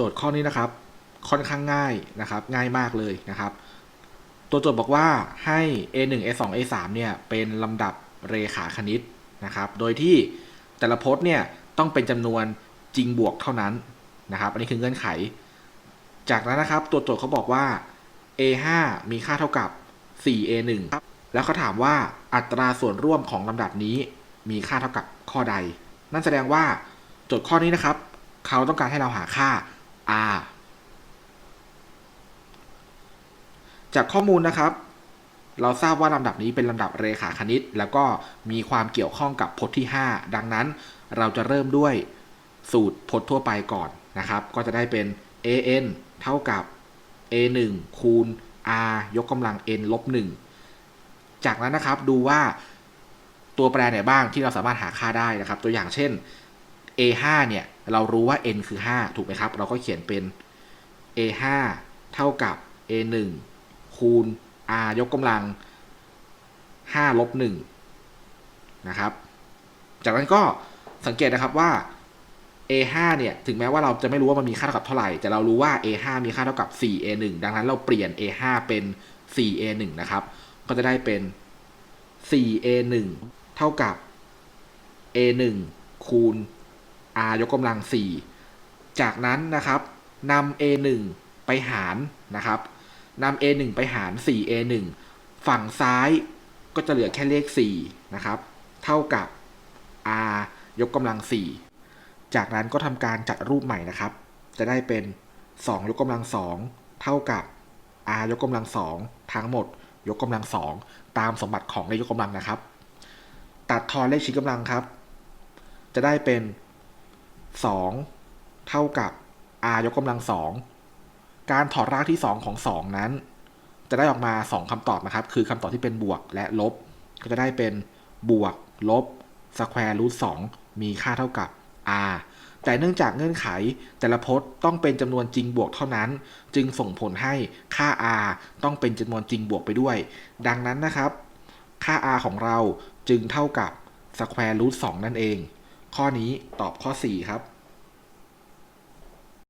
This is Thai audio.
โจทย์ข้อนี้นะครับ ค่อนข้างง่ายนะครับ ง่ายมากเลยนะครับ ตัวโจทย์บอกว่าให้ a1 a2 a3 เนี่ยเป็นลำดับเรขาคณิตนะครับ โดยที่แต่ละพจน์เนี่ยต้องเป็นจำนวนจริงบวกเท่านั้นนะครับ อันนี้คือเงื่อนไข จากนั้นนะครับ ตัวโจทย์เขาบอกว่า a5 มีค่าเท่ากับ 4a1 ครับแล้วเขาถามว่าอัตราส่วนร่วมของลำดับนี้มีค่าเท่ากับข้อใด นั่นแสดงว่าโจทย์ข้อนี้นะครับ เขาต้องการให้เราหาค่า r จากข้อมูลนะครับ เราทราบว่าลำดับนี้เป็นลำดับเรขาคณิต แล้วก็มีความเกี่ยวข้องกับพจน์ที่ 5 ดังนั้นเราจะเริ่มด้วยสูตรพจน์ทั่วไปก่อนนะครับ ก็จะได้เป็น an เท่ากับ a1 คูณ r ยกกำลัง n ลบ1จากนั้นนะครับดูว่าตัวแปรไหนบ้างที่เราสามารถหาค่าได้นะครับ ตัวอย่างเช่น a5 เนี่ย เรารู้ว่า n คือ 5 ถูกไหมครับ เราก็เขียนเป็น a5 เท่ากับ a1 คูณ r ยกกำลัง5ลบ1นะครับ จากนั้นก็สังเกตนะครับว่า a5 เนี่ย ถึงแม้ว่าเราจะไม่รู้ว่ามันมีค่าเท่ากับเท่าไหร่ แต่เรารู้ว่า a5 มีค่าเท่ากับ 4a1 ดังนั้นเราเปลี่ยน a5 เป็น 4a1 นะครับ ก็จะได้เป็น 4a1 เท่ากับ a1 คูณ r ยกกำลัง 4 จากนั้นนะครับนำ a1 ไปหารนะครับนำ a1 ไปหาร 4a1 ฝั่งซ้ายก็จะเหลือแค่เลข4นะครับเท่ากับ r ยกกำลัง 4 จากนั้นก็ทำการจัดรูปใหม่นะครับ จะได้เป็น 2 ยกกำลัง 2 เท่ากับ r ยกกำลัง 2 ทั้งหมด ยกกำลัง 2 ตามสมบัติของเลขยกกำลังนะครับ ตัดทอนเลขชี้กำลังครับ จะได้เป็น 2 เท่ากับ r ยกกำลัง2การถอดรากที่ 2 ของ 2 นั้น จะได้ออกมา 2คำตอบนะครับ คือคำตอบที่เป็นบวกและลบ ก็จะได้เป็นบวกลบสแควร์รูท2มีค่าเท่ากับ r แต่เนื่องจากเงื่อนไขแต่ละพจน์ต้องเป็นจำนวนจริงบวกเท่านั้น จึงส่งผลให้ค่า r ต้องเป็นจำนวนจริงบวกไปด้วย ดังนั้นนะครับ ค่า r ของเราจึงเท่ากับสแควร์รูท2นั่นเอง ข้อนี้ตอบข้อ 4 ครับ